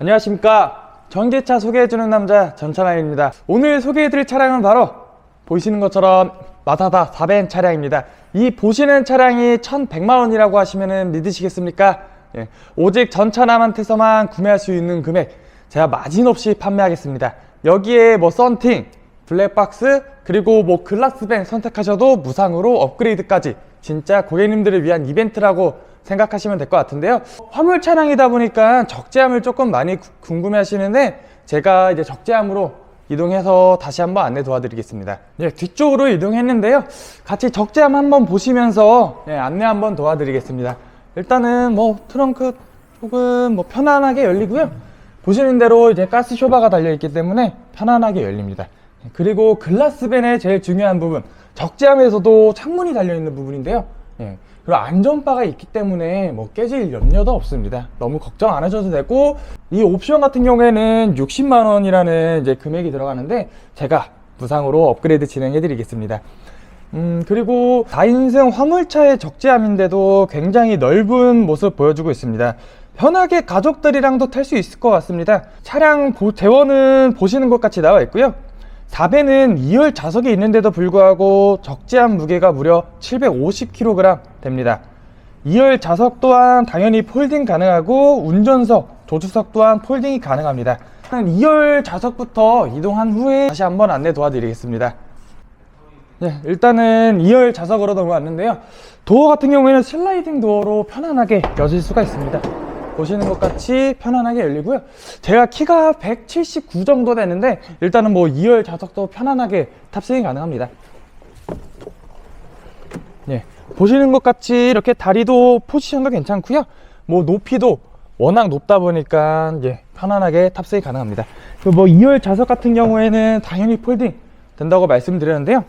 안녕하십니까? 전기차 소개해주는 남자 전찬아입니다. 오늘 소개해드릴 차량은 바로 보이시는 것처럼 마다다 4벤 차량입니다. 이 보시는 차량이 1100만원이라고 하시면 믿으시겠습니까? 예, 오직 전차남한테서만 구매할 수 있는 금액 제가 마진 없이 판매하겠습니다. 여기에 뭐 썬팅 블랙박스 그리고 뭐 글라스밴 선택하셔도 무상으로 업그레이드까지 진짜 고객님들을 위한 이벤트라고 생각하시면 될 것 같은데요. 화물 차량이다 보니까 적재함을 조금 많이 구- 궁금해 하시는데 제가 이제 적재함으로 이동해서 다시 한번 안내 도와드리겠습니다. 네, 뒤쪽으로 이동했는데요. 같이 적재함 한번 보시면서 네, 안내 한번 도와드리겠습니다. 일단은 뭐 트렁크 조금 뭐 편안하게 열리고요. 보시는 대로 이제 가스 쇼바가 달려 있기 때문에 편안하게 열립니다. 그리고 글라스밴의 제일 중요한 부분, 적재함에서도 창문이 달려 있는 부분인데요. 예, 그리고 안전바가 있기 때문에 뭐 깨질 염려도 없습니다. 너무 걱정 안 하셔도 되고 이 옵션 같은 경우에는 60만 원이라는 이제 금액이 들어가는데 제가 무상으로 업그레이드 진행해 드리겠습니다. 음, 그리고 4인승 화물차의 적재함인데도 굉장히 넓은 모습 보여주고 있습니다. 편하게 가족들이랑도 탈 수 있을 것 같습니다. 차량 보- 대원은 보시는 것 같이 나와 있고요. 4배는 2열 좌석이 있는데도 불구하고 적재함 무게가 무려 750kg 됩니다. 2열 좌석 또한 당연히 폴딩 가능하고 운전석, 조수석 또한 폴딩이 가능합니다. 2열 좌석부터 이동한 후에 다시 한번 안내 도와드리겠습니다. 네, 일단은 2열 좌석으로 넘어왔는데요. 도어 같은 경우에는 슬라이딩 도어로 편안하게 여실 수가 있습니다. 보시는 것 같이 편안하게 열리고요. 제가 키가 179 정도 되는데 일단은 뭐 2열 좌석도 편안하게 탑승이 가능합니다. 네, 보시는 것 같이 이렇게 다리도 포지션도 괜찮고요. 뭐 높이도 워낙 높다 보니까 예, 편안하게 탑승이 가능합니다. 뭐 2열 좌석 같은 경우에는 당연히 폴딩 된다고 말씀드렸는데요.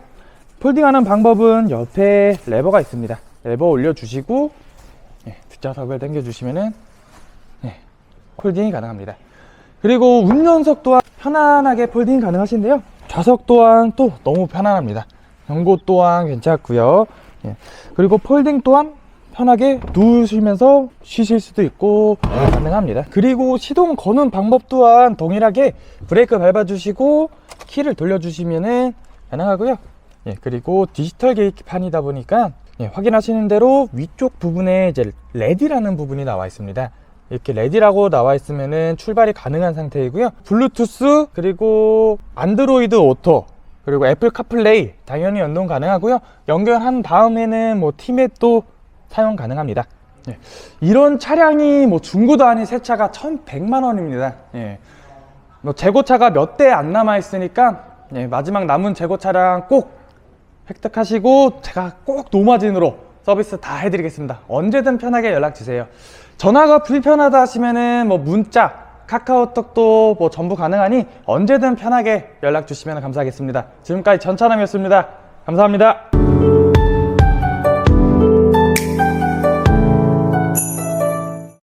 폴딩하는 방법은 옆에 레버가 있습니다. 레버 올려주시고 예, 뒷좌석을 당겨주시면은 예, 폴딩이 가능합니다. 그리고 운전석 또한 편안하게 폴딩 가능하신데요. 좌석 또한 또 너무 편안합니다. 경고 또한 괜찮고요. 예, 그리고 폴딩 또한 편하게 누우시면서 쉬실 수도 있고 가능합니다. 그리고 시동 거는 방법 또한 동일하게 브레이크 밟아주시고 키를 돌려주시면은 가능하고요. 예, 그리고 디지털 계기판이다 보니까 예, 확인하시는 대로 위쪽 부분에 이제 레디라는 부분이 나와 있습니다. 이렇게 레디라고 나와 있으면은 출발이 가능한 상태이고요. 블루투스 그리고 안드로이드 오토 그리고 애플 카플레이 당연히 연동 가능하고요. 연결한 다음에는 뭐 티맵도 사용 가능합니다. 예, 이런 차량이 뭐 중고도 아닌 새 차가 1,100만 원입니다. 예. 뭐 재고차가 몇 대 안 남아 있으니까 예, 마지막 남은 재고차량 꼭 획득하시고 제가 꼭 노마진으로 서비스 다 해드리겠습니다. 언제든 편하게 연락 주세요. 전화가 불편하다 하시면은 뭐 문자, 카카오톡도 뭐 전부 가능하니 언제든 편하게 연락 주시면 감사하겠습니다. 지금까지 전차남이었습니다. 감사합니다.